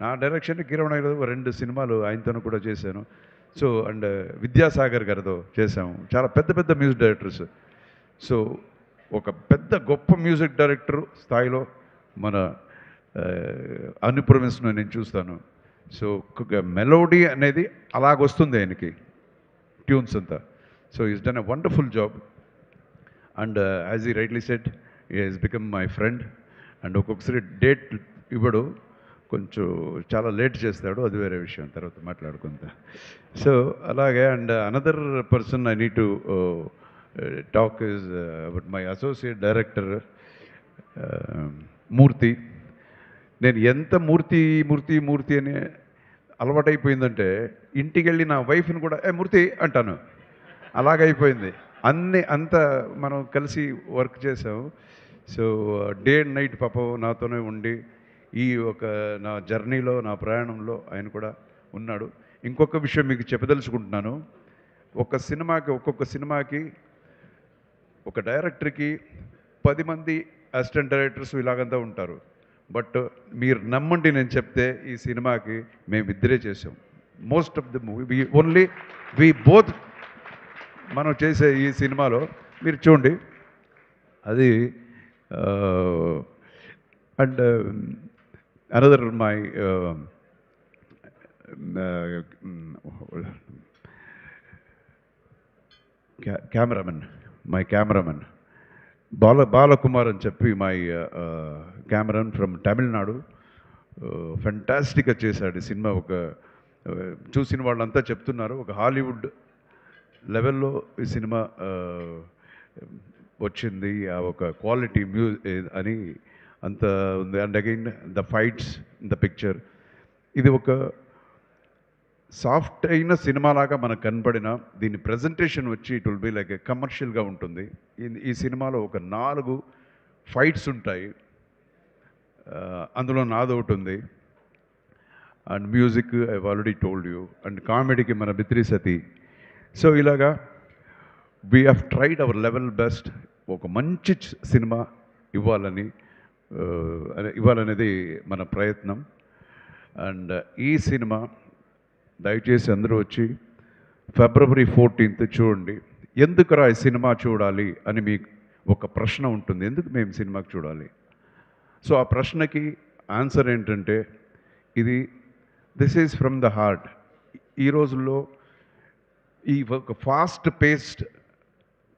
నా డైరెక్షన్ కిరణ్ గారు రెండు సినిమాలు ఆయనతో కూడా చేశాను. సో అండ్ విద్యాసాగర్ గారితో చేశాము. చాలా పెద్ద పెద్ద మ్యూజిక్ డైరెక్టర్స్. సో ఒక పెద్ద గొప్ప మ్యూజిక్ డైరెక్టర్ స్థాయిలో మన అనుప్రమిస్ను నేను చూస్తాను. సో మెలోడీ అనేది అలాగొస్తుంది ఆయనకి ట్యూన్స్ అంతా. So is done a wonderful job and as he rightly said is become my friend and ఒక్కొక్కసారి డేట్ ఇవ్వడు. కొంచెం చాలా లేట్ చేస్తాడు అది వేరే విషయం. తర్వాత మాట్లాడుకుందా. సో అలాగే and another person I need to talk is about my associate director Murthy నేను ఎంత మూర్తి మూర్తి మూర్తి అని అలవాటైపోయిందంటే ఇంటికి వెళ్ళి నా వైఫ్ని కూడా ఏ మూర్తి అంటాను. అలాగైపోయింది. అన్ని అంత మనం కలిసి వర్క్ చేసాం సో డే అండ్ నైట్ పాపం నాతోనే ఉండి ఈ ఒక నా జర్నీలో నా ప్రయాణంలో ఆయన కూడా ఉన్నాడు. ఇంకొక విషయం మీకు చెప్పదలుచుకుంటున్నాను. ఒక సినిమాకి ఒక్కొక్క సినిమాకి ఒక డైరెక్టర్కి పది మంది అసిస్టెంట్ డైరెక్టర్స్ ఇలాగంతా ఉంటారు. బట్ మీరు నమ్మండి నేను చెప్తే ఈ సినిమాకి మేము ఇద్దరే చేసాం most of the movie we only we both మనం చేసే ఈ సినిమాలో మీరు చూడండి. అది and another my cameraman my cameraman Bala Balakumar అని చెప్పి మై కెమెరాన్ ఫ్రమ్ తమిళనాడు ఫెంటాస్టిక్గా చేశాడు ఈ సినిమా. ఒక uh, చూసిన వాళ్ళంతా చెప్తున్నారు. ఒక హాలీవుడ్ లెవెల్లో ఈ సినిమా uh, వచ్చింది. ఆ ఒక క్వాలిటీ మ్యూ అని అంత ఉంది. And again the fights the picture ఇది ఒక సాఫ్ట్ అయిన సినిమాలాగా మనకు కనపడిన దీని ప్రజెంటేషన్ వచ్చి ఇట్ విల్ బి లైక్ కమర్షియల్గా ఉంటుంది. ఈ- సినిమాలో ఒక నాలుగు ఫైట్స్ ఉంటాయి. Uh, అందులో నాది ఒకటి ఉంది. And music I already told you and కామెడీకి మన బిత్రి సతి. సో ఇలాగా we have tried our level best ఒక మంచి సినిమా ఇవ్వాలని ఇవ్వాలనేది మన ప్రయత్నం. అండ్ ఈ సినిమా దయచేసి అందరూ వచ్చి ఫిబ్రవరి ఫోర్టీన్త్ చూడండి. ఎందుకురా ఈ సినిమా చూడాలి అని మీకు ఒక ప్రశ్న ఉంటుంది. ఎందుకు మేము సినిమాకి చూడాలి? సో ఆ ప్రశ్నకి ఆన్సర్ ఏంటంటే ఇది this is from the heart. ఈ రోజుల్లో ఈ ఒక ఫాస్ట్ పేస్డ్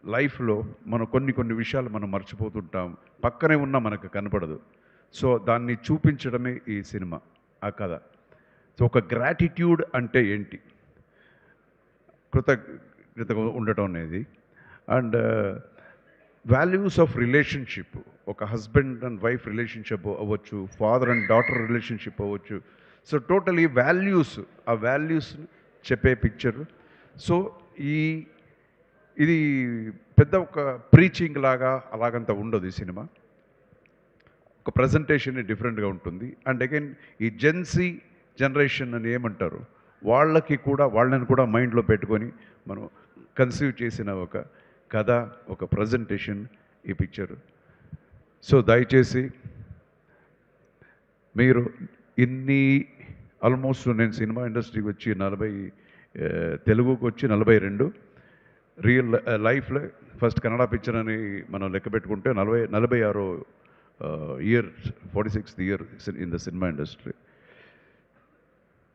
లైఫ్లో మనం కొన్ని కొన్ని విషయాలు మనం మర్చిపోతుంటాం. పక్కనే ఉన్నా మనకు కనపడదు. సో దాన్ని చూపించడమే ఈ సినిమా ఆ కథ. సో ఒక గ్రాటిట్యూడ్ అంటే ఏంటి? కృతజ్ఞత ఉండటం అనేది. అండ్ వాల్యూస్ ఆఫ్ రిలేషన్షిప్ ఒక హస్బెండ్ అండ్ వైఫ్ రిలేషన్షిప్ అవ్వచ్చు ఫాదర్ అండ్ డాటర్ రిలేషన్షిప్ అవ్వచ్చు. సో టోటలీ వాల్యూస్ ఆ వాల్యూస్ చెప్పే పిక్చర్. సో ఈ ఇది పెద్ద ఒక ప్రీచింగ్ లాగా అలాగంత ఉండదు ఈ సినిమా. ఒక ప్రజెంటేషన్ డిఫరెంట్గా ఉంటుంది. అండ్ అగైన్ ఈ జెన్సీ జనరేషన్ అని ఏమంటారు? వాళ్ళకి కూడా వాళ్ళని కూడా మైండ్లో పెట్టుకొని మనం కన్సీవ్ చేసిన ఒక కథ ఒక ప్రజెంటేషన్ ఈ పిక్చర్ సో దయచేసి మీరు ఇన్ని ఆల్మోస్ట్ నేను సినిమా ఇండస్ట్రీకి వచ్చి నలభై తెలుగుకు తెలుగుకి వచ్చి నలభై రెండు రియల్ లైఫ్లో ఫస్ట్ కన్నడ పిక్చర్ అని మనం లెక్క పెట్టుకుంటే నలభై నలభై ఆరో year forty sixth year in the cinema industry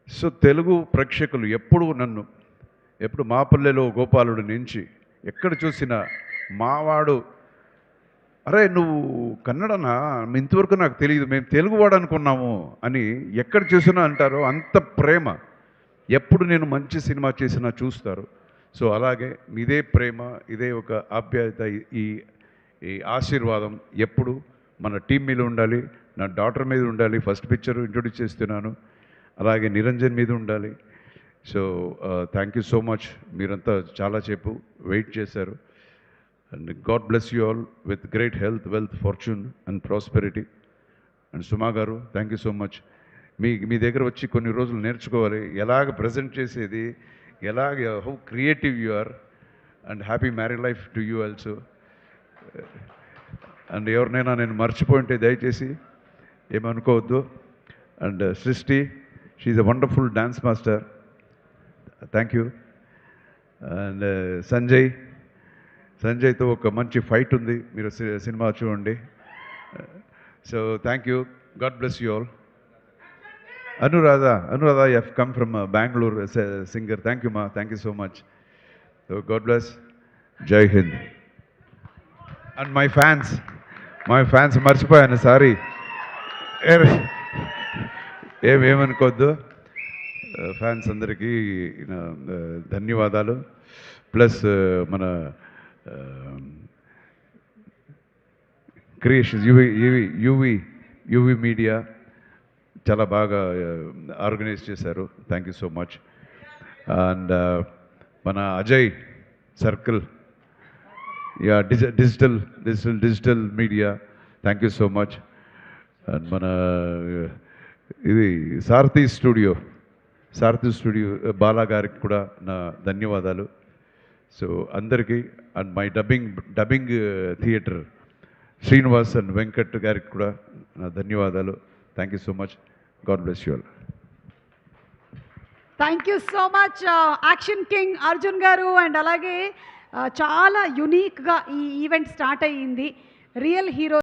so Telugu ప్రేక్షకులు ఎప్పుడు నన్ను ఎప్పుడు మా పల్లెలో గోపాలుడు నుంచి ఎక్కడ చూసినా మావాడు అరే నువ్వు కన్నడనా? ఇంతవరకు నాకు తెలియదు మేము తెలుగువాడు అనుకున్నాము అని ఎక్కడ చూసినా అంటారో అంత ప్రేమ. ఎప్పుడు నేను మంచి సినిమా చేసినా చూస్తారు. సో అలాగే ఇదే ప్రేమ ఇదే ఒక ఆప్యాయత ఈ ఈ ఆశీర్వాదం ఎప్పుడు మన టీం మీద ఉండాలి నా డాటర్ మీద ఉండాలి ఫస్ట్ పిక్చర్ ఇంట్రొడ్యూస్ చేస్తున్నాను అలాగే నిరంజన్ మీద ఉండాలి. So thank you so much మీరంతా చాలా చెప్పు వెయిట్ చేశారు. And God bless you all with great health wealth fortune and prosperity. And Suma garu thank you so much మీ మీ దగ్గర వచ్చి కొన్ని రోజులు నేర్చుకోవాలి ఎలాగ ప్రజెంట్ చేసేది ఎలాగ how creative you are and happy marry life to you also. And ఎవరినైనా నేను మర్చిపోయింటే దయచేసి ఏమనుకోవద్దు. And Srishti she a wonderful dance master thank you and Sanjay సంజయ్తో ఒక మంచి ఫైట్ ఉంది. మీరు సి- సినిమా చూడండి. So thank you God bless you all Anuradha Anuradha F come from Bengaluru singer thank you మా thank you so much so God bless Jai Hind and my fans my fans మర్చిపోయాను sorry ఏమేమనుకోవద్దు fans అందరికీ నా, ఆ, ధన్యవాదాలు plus మన creations UV UV UV UV media చాలా బాగా organise చేశారు. Thank you so much and మన Ajay circle yeah digi digital digital digital media. Thank you so much and మన ఇది సారథి స్టూడియో. సారథి స్టూడియో బాలా గారికి కూడా నా ధన్యవాదాలు. సో అందరికీ and my dubbing dubbing theatre Srinivas and Venkat గారికి కూడా నా ధన్యవాదాలు. Thank you so much God bless you all thank you so much action king Arjun garu and అలాగే చాలా యునీక్గా ఈ ఈవెంట్ స్టార్ట్ అయ్యింది రియల్ హీరో